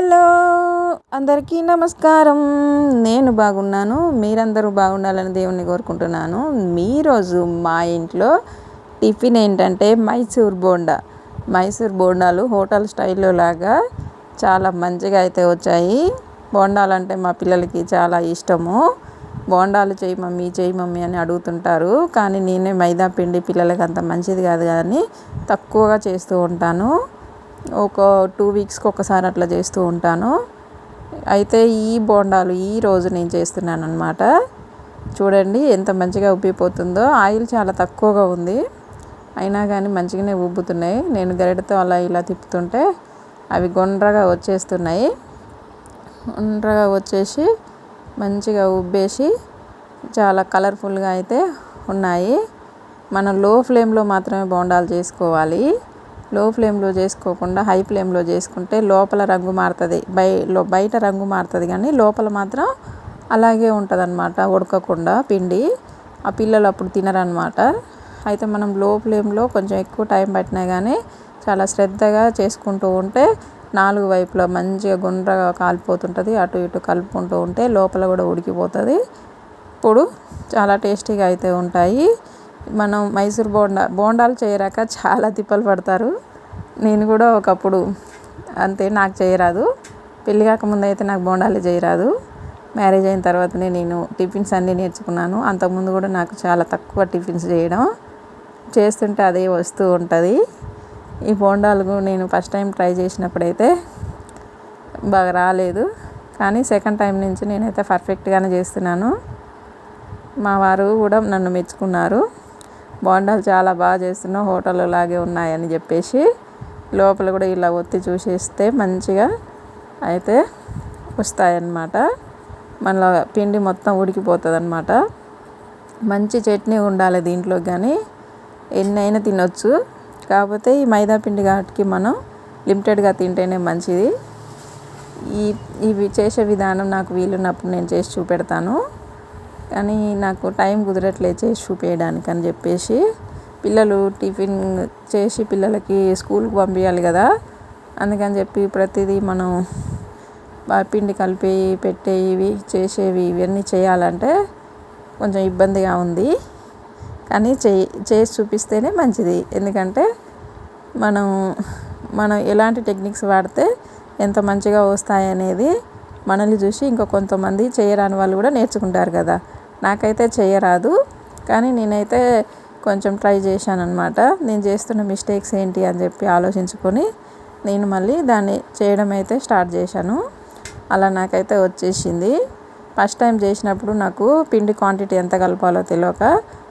Hello! అందరికీ నమస్కారం. నేను బాగున్నాను. మీరందరూ బాగుండాలని దేవుణ్ణి కోరుకుంటున్నాను. మీరోజు మా ఇంట్లో టిఫిన్ ఏంటంటే మైసూర్ బోండా. మైసూర్ బోండాలు హోటల్ స్టైల్లో లాగా చాలా మంచిగా అయితే వచ్చాయి. బోండాలు అంటే మా పిల్లలకి చాలా ఇష్టము. బోండాలు చేయి మమ్మీ చేయి మమ్మీ అని అడుగుతుంటారు. కానీ నేనే మైదా పిండి పిల్లలకి అంత మంచిది కాదు కానీ తక్కువగా చేస్తూ ఉంటాను. ఒక టూ వీక్స్కి ఒకసారి అట్లా చేస్తూ ఉంటాను. అయితే ఈ బోండాలు ఈ రోజు నేను చేస్తున్నాను అనమాట చూడండి ఎంత మంచిగా ఉబ్బిపోతుందో. ఆయిల్ చాలా తక్కువగా ఉంది. అయినా కానీ మంచిగానే ఉబ్బుతున్నాయి. నేను గరిటతో అలా ఇలా తిప్పుతుంటే అవి గుండ్రగా వచ్చేస్తున్నాయి. గుండ్రగా వచ్చేసి మంచిగా ఉబ్బేసి చాలా కలర్ఫుల్గా అయితే ఉన్నాయి. మనం లో ఫ్లేమ్లో మాత్రమే బోండాలు చేసుకోవాలి. లో ఫ్లేమ్లో చేసుకోకుండా హై ఫ్లేమ్లో చేసుకుంటే లోపల రంగు మారుతుంది. బై బయట రంగు మారుతుంది కానీ లోపల మాత్రం అలాగే ఉంటుంది అనమాట ఉడకకుండా పిండి. ఆ పిల్లలు అప్పుడు తినరనమాట అయితే మనం లో ఫ్లేమ్లో కొంచెం ఎక్కువ టైం పట్టినా కానీ చాలా శ్రద్ధగా చేసుకుంటూ ఉంటే నాలుగు వైపులా మంచిగా గుండ్రగా కాలిపోతుంటుంది. అటు ఇటు కలుపుకుంటూ ఉంటే లోపల కూడా ఉడికిపోతుంది. ఇప్పుడు చాలా టేస్టీగా అయితే ఉంటాయి. మనం మైసూర్ బోండా బోండాలు చేయరాక చాలా తిప్పలు పడతారు. నేను కూడా ఒకప్పుడు అంతే నాకు చేయరాదు. పెళ్ళి కాకముందు అయితే నాకు బోండాలు చేయరాదు. మ్యారేజ్ అయిన తర్వాతనే నేను టిఫిన్స్ అన్నీ నేర్చుకున్నాను. అంతకుముందు కూడా నాకు చాలా తక్కువ టిఫిన్స్ చేయడం. చేస్తుంటే అదే వస్తూ ఉంటుంది. ఈ బోండాలు నేను ఫస్ట్ టైం ట్రై చేసినప్పుడైతే బాగా రాలేదు. కానీ సెకండ్ టైం నుంచి నేనైతే పర్ఫెక్ట్గానే చేస్తున్నాను. మా వారు కూడా నన్ను మెచ్చుకున్నారు. బోండాలు చాలా బాగా చేస్తున్నావు హోటల్ లాగే ఉన్నాయని చెప్పేసి లోపల కూడా ఇలా ఒత్తి చూసేస్తే మంచిగా అయితే వస్తాయన్నమాట. మళ్ళీ పిండి మొత్తం ఉడికిపోతుంది అనమాట మంచి చట్నీ ఉండాలి దీంట్లో కానీ ఎన్నైనా తినొచ్చు. కాకపోతే ఈ మైదా పిండి కాబట్టి మనం లిమిటెడ్గా తింటేనే మంచిది. ఈ ఇవి చేసే విధానం నాకు వీలున్నప్పుడు నేను చేసి చూపెడతాను. కానీ నాకు టైం కుదరట్లేదు చేసి చూపించడానికి అని చెప్పేసి పిల్లలు టిఫిన్ చేసి పిల్లలకి స్కూల్కి పంపించాలి కదా. అందుకని చెప్పి ప్రతిదీ మనం పిండి కలిపి పెట్టేవి చేసేవి ఇవన్నీ చేయాలంటే కొంచెం ఇబ్బందిగా ఉంది. కానీ చేయి చేసి చూపిస్తేనే మంచిది. ఎందుకంటే మనం మనం ఎలాంటి టెక్నిక్స్ వాడితే ఎంత మంచిగా వస్తాయి అనేది మనల్ని చూసి ఇంకా కొంతమంది చేయరాని వాళ్ళు కూడా నేర్చుకుంటారు కదా. నాకైతే చేయరాదు కానీ నేనైతే కొంచెం ట్రై చేశాను అనమాట నేను చేస్తున్న మిస్టేక్స్ ఏంటి అని చెప్పి ఆలోచించుకొని నేను మళ్ళీ దాన్ని చేయడం అయితే స్టార్ట్ చేశాను. అలా నాకైతే వచ్చేసింది. ఫస్ట్ టైం చేసినప్పుడు నాకు పిండి క్వాంటిటీ ఎంత కలపాలో తెలియక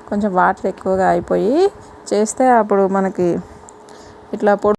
కొంచెం వాటర్ ఎక్కువగా అయిపోయి చేస్తే అప్పుడు మనకి ఇట్లా పొడి